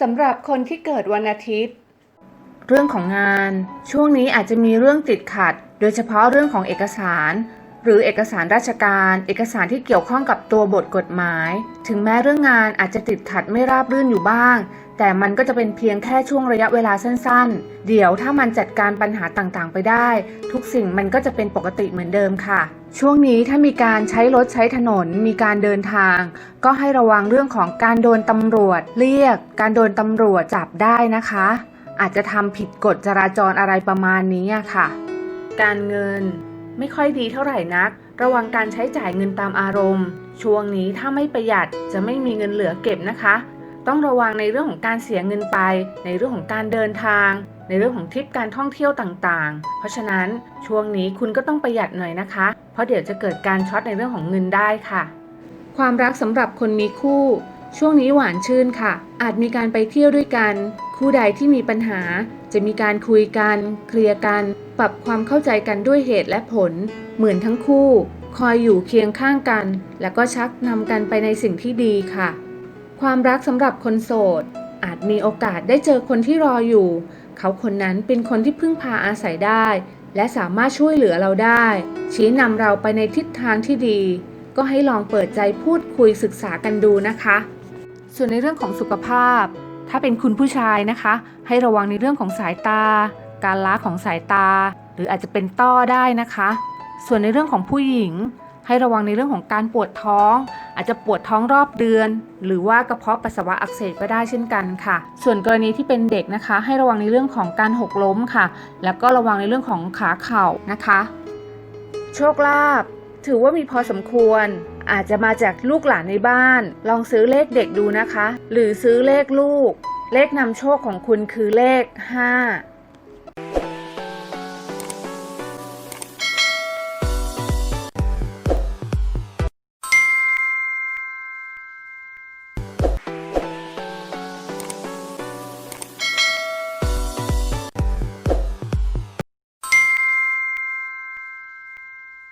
สำหรับคนที่เกิดวันอาทิตย์ เรื่องของงาน ช่วงนี้อาจจะมีเรื่องติดขัด โดยเฉพาะเรื่องของเอกสาร หรือเอกสารราชการ เอกสารที่เกี่ยวข้องกับตัวบทกฎหมาย ถึงแม้เรื่องงานอาจจะติดขัดไม่ราบรื่นอยู่บ้าง แต่มันก็จะเป็นเพียงแค่ช่วงระยะเวลาสั้นๆ เดี๋ยวถ้ามันจัดการปัญหาต่างๆ ไปได้ ทุกสิ่งมันก็จะเป็นปกติเหมือนเดิมค่ะ ช่วงนี้ถ้ามีการใช้รถใช้ถนน มีการเดินทาง ก็ให้ระวังเรื่องของการโดนตำรวจ เรียก การโดนตำรวจจับได้นะคะ อาจจะทำผิดกฎจราจรอะไรประมาณนี้ค่ะ การเงิน ไม่ค่อยดีเท่าไหร่นัก ระวังการใช้จ่ายเงินตามอารมณ์ ช่วงนี้ถ้าไม่ประหยัดจะไม่มีเงินเหลือเก็บนะคะ ต้องระวังในเรื่องของการเสียเงินไป ในเรื่องของการเดินทาง ในเรื่องของทริปการท่องเที่ยวต่างๆ เพราะฉะนั้นช่วงนี้คุณก็ต้องประหยัดหน่อยนะคะ เพราะเดี๋ยวจะเกิดการช็อตในเรื่องของเงินได้ค่ะ ความรักสำหรับคนมีคู่ ช่วงนี้หวานชื่นค่ะ อาจมีการไปเที่ยวด้วยกัน คู่ใดที่มีปัญหา จะมีการคุยกัน เคลียร์กัน ปรับความเข้าใจกันด้วยเหตุและผล เหมือนทั้งคู่ คอยอยู่เคียงข้างกัน แล้วก็ชักนำกันไปในสิ่งที่ดีค่ะ ความรักสำหรับคนโสด อาจมีโอกาสได้เจอคนที่รออยู่ เขาคนนั้นเป็นคนที่พึ่งพาอาศัยได้ และสามารถช่วยเหลือเราได้ ชี้นำเราไปในทิศทางที่ดีก็ให้ลองเปิดใจพูดคุยศึกษากันดูนะคะ ส่วนในเรื่องของสุขภาพ ถ้าเป็นคุณผู้ชายนะคะ ให้ระวังในเรื่องของสายตา การล้าของสายตา หรืออาจจะเป็นต้อได้นะคะ ส่วนในเรื่องของผู้หญิง ให้ระวังในเรื่องของการปวดท้อง อาจจะปวดท้องรอบเดือน หรือว่ากระเพาะปัสสาวะอักเสบก็ได้เช่นกันค่ะ ส่วนกรณีที่เป็นเด็กนะคะ ให้ระวังในเรื่องของการหกล้มค่ะ แล้วก็ระวังในเรื่องของขาเข่านะคะ โชคลาภถือว่ามีพอสมควร อาจจะมาจากลูกหลานในบ้าน ลองซื้อเลขเด็กดูนะคะ หรือซื้อเลขลูก เลขนำโชคของคุณคือเลข 5